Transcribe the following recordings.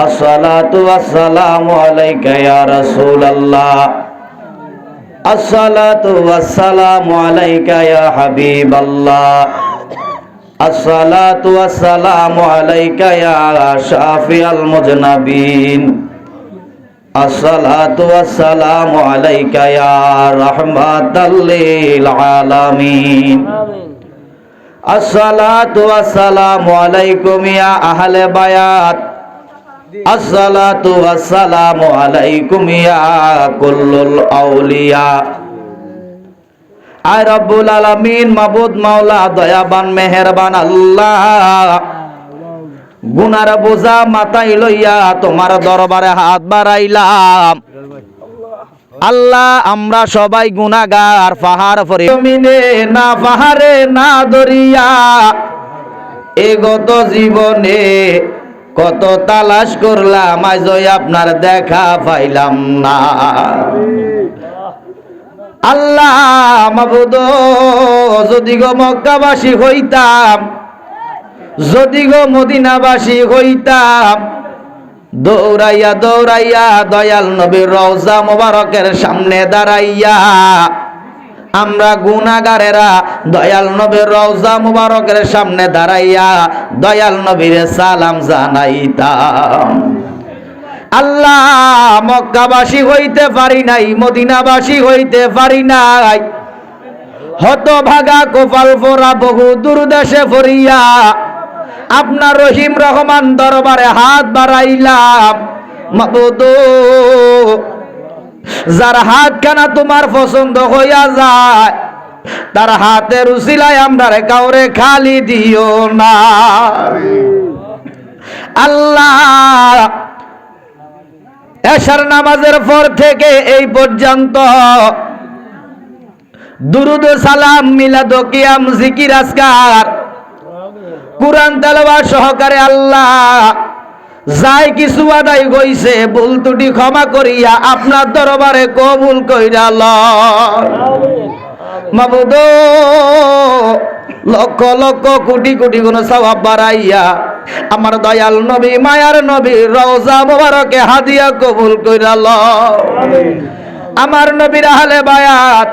الصلاة والسلام عليك يا رسول الله الصلاة والسلام عليك يا حبيب الله الصلاة والسلام عليك يا شافي المذنبين الصلاة والسلام عليك يا رحمة للعالمين الصلاة والسلام عليكم يا أهل بيات আসসালাতু আলাইকুম ইয়া কুল্লুল আউলিয়া। আয় রব্বুল আলামিন, মাবুদ মাওলা, দয়াবান, মেহেরবান আল্লাহ। গুনার বোঝা মাথায় লইয়া তোমার দরবারে হাত বাড়াইলাম। আল্লাহ, আমরা সবাই গুনাগার পাহাড় পরে না, পাহাড়ে না, দরিয়া। এগত জীবনে কত তালাশ করলাম, আজ ওই আপনার দেখা পাইলাম না। আল্লাহ মাবুদ যদি গো মক্কাবাসী হইতাম, যদি গো মদিনাবাসী হইতাম, দৌড়াইয়া দৌড়াইয়া দয়াল নবীর রওজা মোবারকের সামনে দাঁড়াইয়া আমরা গুনাগারেরা দয়াল নবীর রওজা মুবারকের সামনে দাঁড়াইয়া দয়াল নবীর সালাম জানাইতাম। আল্লাহ মক্কাবাসী হইতে পারি নাই, মদিনাবাসী হইতে পারি নাই। হত ভাগা কোপাল ফোরা বহু দূর দেশে ফরিয়া আপনার রহিম রহমান দরবারে হাত বাড়াইলাম। মাবুদ যার হাত খানা তোমার পছন্দ হইয়া যায়, তার হাতের উসিলায় আমরা কাউরে খালি দিও না। আল্লাহ, এশার নামাজের পর থেকে এই পর্যন্ত দুরুদ সালাম, মিলাদ কিয়াম, জিকির আসকার কোরআন তেলাওয়াত সহকারে আল্লাহ যাই কিছু আদায় গইছে ভুল ত্রুটি ক্ষমা করিয়া আপনার দরবারে কবুল কইরা ল মাবুদ লক্ষ লক্ষ কোটি কোটি গুণ সওয়াব বাড়াইয়া আমার দয়াল নবী, মায়ার নবী, রওজা মোবারকে হাদিয়া কবুল কইরা ল আমার নবীর আহলে বায়াত,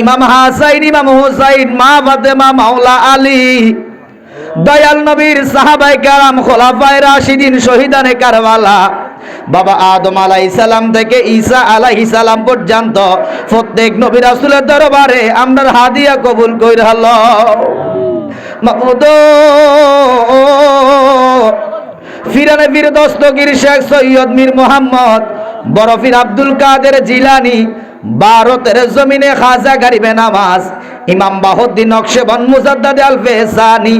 ইমাম হাসাইন, ইমাম হুসাইন, মা ফাতেমা, মাওলা আলী দয়াল নবীর সাহাবাই কারাম, খোলাফায় রাশিদিন, শহীদানে কারবালা। বাবা আদম আলাই সালাম থেকে ঈসা আলাইহি সালাম পর্যন্ত প্রত্যেক নবী রাসূলের দরবারে আমরার হাদিয়া কবুল কইরা হলো। ফিরানে বীর দস্তগির শেখ সৈয়দ মীর মোহাম্মদ বরফির আব্দুল কাদের জিলানি ভারতের জমিনে খাজা গারিবে নামাজ। ইমাম বাহুদ্দিন নকশেবন মুজাদ্দাদ আল ফেসানি।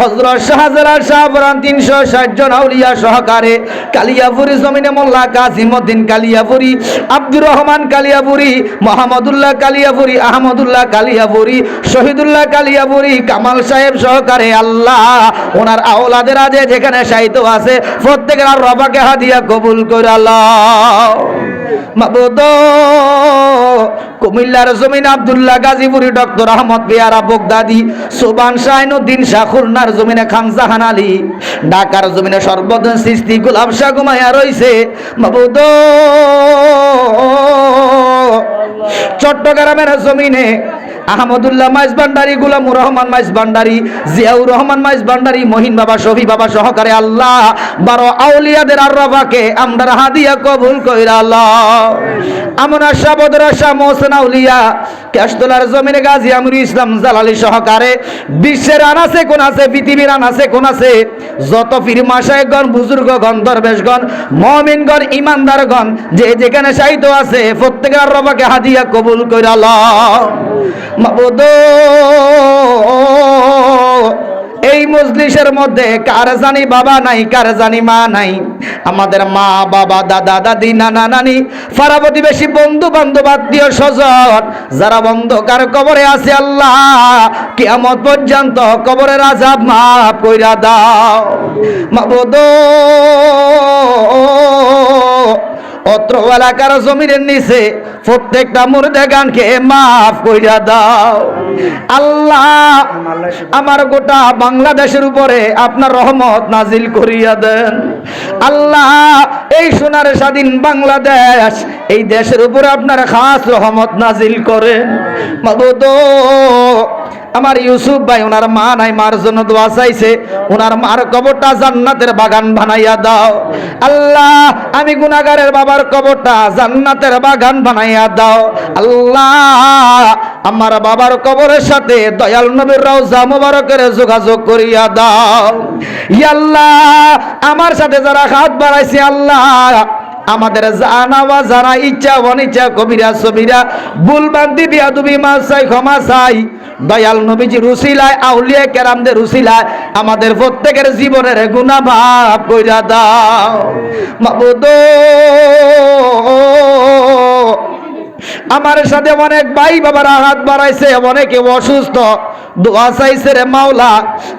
হযরত শাহজালাল শাহপুরান 360 জন আউলিয়া সহকারে কালিয়াপুরি জমিনে মোল্লা কাসিমউদ্দিন কালিয়াপুরি আব্দুর রহমান কালিয়াপুরি মোহাম্মদুল্লাহ কালিয়াপুরি আহমদুল্লাহ কালিয়াপুরি শহীদুল্লাহ কালিয়াপুরি কামাল সাহেব সহকারে আল্লাহ ওনার আওলাদের আজে যেখানে সাহিত্য আছে, প্রত্যেকের আর রবাকে হাদিয়া কবুল করে আল্লাহ। মাবুদ, কুমিল্লার জমিন আবদুল্লাহ গাজীপুরি ডক্টর আহমদ বিয়ারা বোগদাদি, সুবান শাহিনুদ্দিন শাহ খুলনার জমিনে খান জাহান আলী, ঢাকার জমিনে সর্বদিন সৃষ্টি গোলাপ শাহ ঘুমাইয়া রয়েছে মাবুদ, চট্টগ্রামের জমিনে আহমদুল্লাহ মাইজ ভান্ডারি, গুলামুর রহমান মাইজ ভান্ডারি, জিয়াউর রহমান মাইজ ভান্ডারি, মহিন বাবা, শফি বাবা সহকারে আল্লাহ, বারো আউলিয়াদের আর রবাকে আমদার হাদিয়া কবুল কইরা আল্লাহ। আমরা সাবদর শাহ মোহসেন আউলিয়া ক্যাশতলার জমিনে গাজী আমিরুল ইসলাম জালালি সহকারে, বিশ্বের আনাসে কোন আছে, পৃথিবীর আনাসে কোন আছে, যত পীর মাসায়গণ, বুজুর্গগণ, দরবেশগণ, মমিনগণ, ইমানদারগণ, যে যেখানে সাহিত্য আছে, প্রত্যেকের রবাকে হাদিয়া কবুল কইরা আল্লাহ। মাবুদ, এই মজলিসের মধ্যে কার জানি বাবা নাই, কার জানি মা নাই? আমাদের মা, বাবা, দাদা, দাদি, নানা, নানি, পাড়া প্রতিবেশী বন্ধু বান্ধব আত্মীয় স্বজন, যারা বন্ধকার কবরে আছে আল্লাহ, কিয়ামত পর্যন্ত কবরের আজাব মাফ কইরা দাও। মাবুদ অত্র এলাকার জমিনের নিচে প্রত্যেকটা মুর্দে গানকে মাফ কইরা দাও। আল্লাহ আমার গোটা বাংলাদেশের উপরে আপনার রহমত নাজিল করিয়া দেন। আল্লাহ এই সোনার স্বাধীন বাংলাদেশ, এই দেশের উপরে আপনার খাস রহমত নাজিল করেন। মাবুদ আমার ইউসুফ ভাই ওনার মা নাই, মার জন্য দোয়া চাইছে। ওনার মার কবরটা জান্নাতের বাগান বানাইয়া দাও। আল্লাহ, আমি গুনাগারের বাবার কবরটা জান্নাতের বাগান বানাইয়া দাও। আল্লাহ, আমার বাবার কবরের সাথে দয়াল নবীর রওজা মোবারকের যোগাযোগ করিয়া দাও। ইয়া আল্লাহ, আমার সাথে যারা হাত বাড়াইছে, আল্লাহ আমাদের জানা যারা ইচ্ছা, অনিচ্ছা, কবিরা সবিরা ভুল বান্দি বিয়া দুবি মাছ চাই, ক্ষমা চাই। দয়াল নবীজি রুসিলায়, আউলিয়া কেরামদের রুসিলায়, আমাদের প্রত্যেকের জীবনের গুণা ভাব কইরা দাও। মাবুদ, আমার সাথে অনেক ভাই বাবার হাত বাড়াইছে, অনেকে অসুস্থ। দোয়া চাইছে রে মাওলা,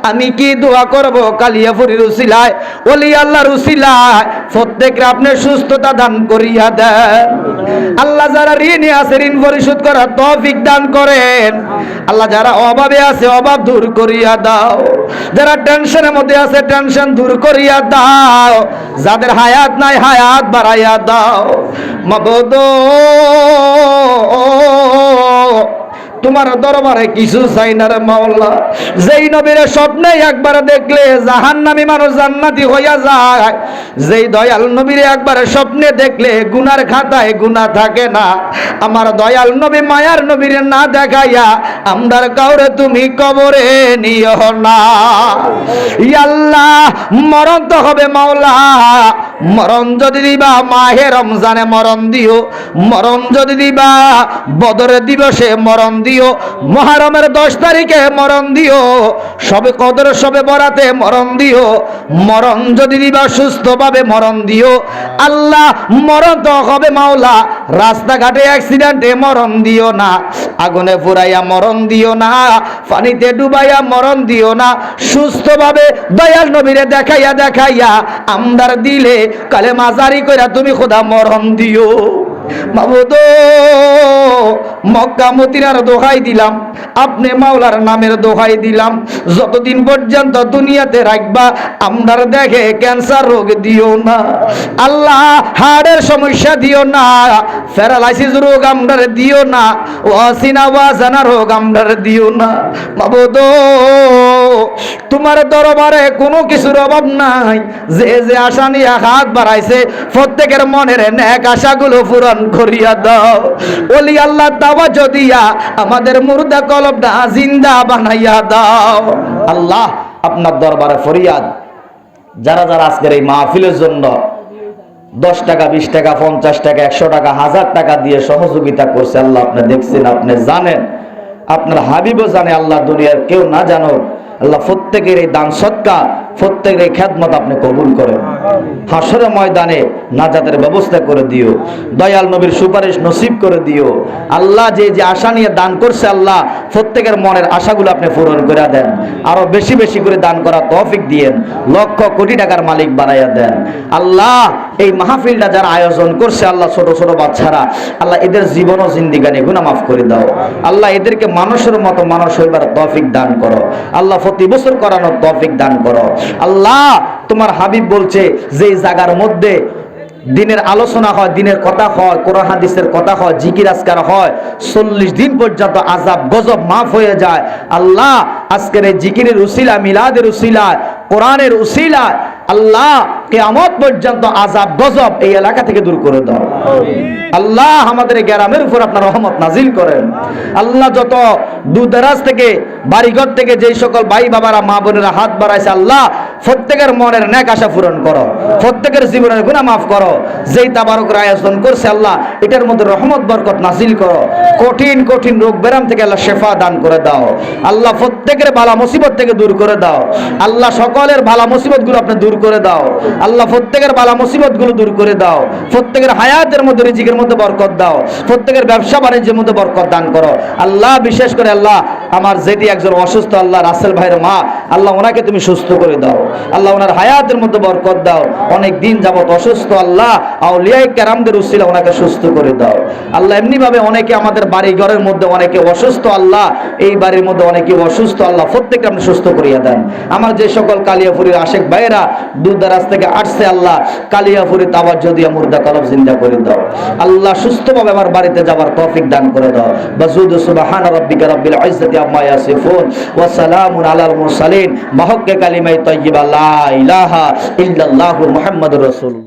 আমি কি দোয়া করব কালিয়াপুরি রুসিলায় ওলি আল্লাহ রুসিলায় প্রত্যেককে আপনি সুস্থতা দান করিয়া দেন। আল্লাহ যারা ঋণী আছে, ঋণ পরিশোধ করার তৌফিক দান করেন। আল্লাহ যারা অভাবে আছে, অভাব দূর করিয়া দাও। যারা টেনশনের মধ্যে আছে টেনশন দূর করিয়া দাও। যাদের হায়াত নাই, হায়াত বাড়াইয়া দাও। মাবদ তোমার দরবারে কিছু চাই না রে মাওলা। যেই নবীর স্বপ্নে একবার দেখলে জাহান্নামী মানুষ জান্নাতি হইয়া যায়। যেই দয়াল নবীর একবার স্বপ্নে দেখলে গুনার খাতায় গুনাহ থাকে না। আমার দয়াল নবী মায়ার নবীর না দেখাইয়া আমরার কাউরে তুমি কবরে নিও না। ইয়া আল্লাহ মরণ তো হবে মাওলা। মরণ যদি দিবা, মাহে রমজানে মরণ দিও। মরণ যদি দিবা, বদরের দিবসে মরণ দিও। মহারমের দশ তারিখে মরণ দিও। সবে কদর, সবে বরাতে মরণ দিও। মরণ যদি দিবা, সুস্থভাবে মরণ দিও। আল্লাহ মরণ তো হবে মাওলা রাস্তাঘাটে অ্যাক্সিডেন্টে মরণ দিও না। আগুনে পুরাইয়া মরণ দিও না। পানিতে ডুবাইয়া মরণ দিও না। সুস্থভাবে দয়াল নবীরে দেখাইয়া দেখাইয়া আমদার দিলে কালে মাজারি কইরা তুমি খোদা মরণ দিও। মাবুদ মক্কা মতিনার দোহাই দিলাম। আপনি মাওলার নামের দোহাই দিলাম। যতদিন পর্যন্ত দুনিয়াতে রাখবা, আমরার দেখে ক্যান্সার রোগ দিও না। আল্লাহ হাড়ের সমস্যা দিও না। প্যারালাইসিস রোগ আমরার দিও না। ওয়াসিনা ওয়াজানা রোগ আমরার দিও না। মাবুদ, তোমার দরবারে কোনো কিছুর অভাব নাই। যে যে আশা নিয়ে হাত বাড়াইছে, প্রত্যেকের মনের ন্যাক আশাগুলো পূরণ করিয়া দাও। ওলি আল্লাহ দাওয়া যদিয়া আমাদের মুর্দা কলবটা জিন্দা বানাইয়া দাও। আল্লাহ আপনার দরবারে ফরিয়াদ। যারা যারা আজকের এই মাহফিলের জন্য দশ টাকা, বিশ টাকা, পঞ্চাশ টাকা, একশো টাকা, হাজার টাকা দিয়ে সহযোগিতা করছে, আল্লাহ আপনি দেখছেন, আপনি জানেন। আপনার হাবিবও জানে, আল্লাহ দুনিয়ার কেউ না জানো আল্লাহ প্রত্যেকের এই দান সৎকা প্রত্যেকের এই খ্যাতমত আপনি কবুল করেন। হাসরের ময়দানে নাজাতের ব্যবস্থা করে দিও। দয়াল নবীর সুপারিশ নসিব করে দিও। আল্লাহ যে যে আশা নিয়ে দান করছে আল্লাহ, প্রত্যেকের মনের আশাগুলো আপনি পূরণ করে দেন। আরও বেশি বেশি করে দান করা তৌফিক দিয়েন। লক্ষ কোটি টাকার মালিক বানাইয়া দেন। আল্লাহ, এই মাহফিলটা যারা আয়োজন করছে, আল্লাহ ছোট ছোট বাচ্চারা, আল্লাহ এদের জীবন ও জিন্দিগানি গুণা মাফ করে দাও। আল্লাহ এদেরকে মানুষের মতো মানুষ হইবার তৌফিক দান করো। আল্লাহ প্রতি বছর করানোর তৌফিক দান করো। আল্লাহ তোমার হাবিব বলছে যে জায়গার মধ্যে দিনের আলোচনা হয়, দিনের কথা হয়, কোরআন হাদিসের কথা হয়, জিকির আজকার হয়, চল্লিশ দিন পর্যন্ত আজাব গজব মাফ হয়ে যায়। আল্লাহ আজকের এই জিকিরের উসিলা, মিলাদের উসিলা, কোরআনের উসিলা, আল্লাহ কেয়ামত পর্যন্ত আজাব গজব এই এলাকা থেকে দূর করে দাও। আল্লাহ আমাদের গ্রামের উপর আপনার রহমত নাজিল করেন। আল্লাহ যত দূরদারাজ থেকে, বাড়িঘর থেকে যেই সকল ভাই বাবারা মা বোনেরা হাত বাড়াইছে, আল্লাহ প্রত্যেকের মনের ন্যাক আশা পূরণ করো। প্রত্যেকের জীবনের গুণা মাফ করো। যেই তাবারকের আয়োজন করছে আল্লাহ, এটার মধ্যে রহমত, বরকত নাজিল করো। কঠিন কঠিন রোগ ব্যারাম থেকে আল্লাহ শেফা দান করে দাও। আল্লাহ প্রত্যেকের বালা মুসিবত থেকে দূর করে দাও। আল্লাহ সকলের ভালা মুসিবতগুলো আপনি দূর করে দাও। আল্লাহ প্রত্যেকের বালা মুসিবতগুলো দূর করে দাও। প্রত্যেকের হায়াতের মধ্যে, রিজিকের মধ্যে বরকত দাও। প্রত্যেকের ব্যবসা বাণিজ্যের মধ্যে বরকত দান করো। আল্লাহ, বিশেষ করে আল্লাহ আমার যেটি একজন অসুস্থ, আল্লাহ রাসেল ভাইয়ের মা, আল্লাহ ওনাকে তুমি সুস্থ করে দাও। আল্লাহ ওনার হায়াতের মধ্যে বরকত দাও। অনেক দিন যাবত অসুস্থ, আল্লাহ আউলিয়াই কেরামদের উসিলা ওনাকে সুস্থ করে দাও। আল্লাহ এমনি ভাবে অনেকে আমাদের বাড়ি ঘরের মধ্যে অনেকে অসুস্থ, আল্লাহ এই বাড়ির মধ্যে অনেকে অসুস্থ, আল্লাহ প্রত্যেকটা আপনি সুস্থ করিয়া দেন। আমার যে সকল কালিয়াপুরীর আশেক ভাইয়েরা দূর দারাজ থেকে আসছে, আল্লাহ কালিয়াপুরি তাবার যদি মুর্দা কলব জিন্দা করে দাও। আল্লাহ সুস্থভাবে আমার বাড়িতে যাবার তৌফিক দান করে দাও। বাজুদ সুবহান রাব্বিকা রাব্বিল ইজ্জাতি আম্মা ইয়াসিফুন ওয়া সালামুন আলাল মুরসালিন মাহক্কে কালিমায়ে তাইয়্যিবা লা ইলাহা ইল্লাল্লাহু মুহাম্মাদুর রাসূলুল্লাহ।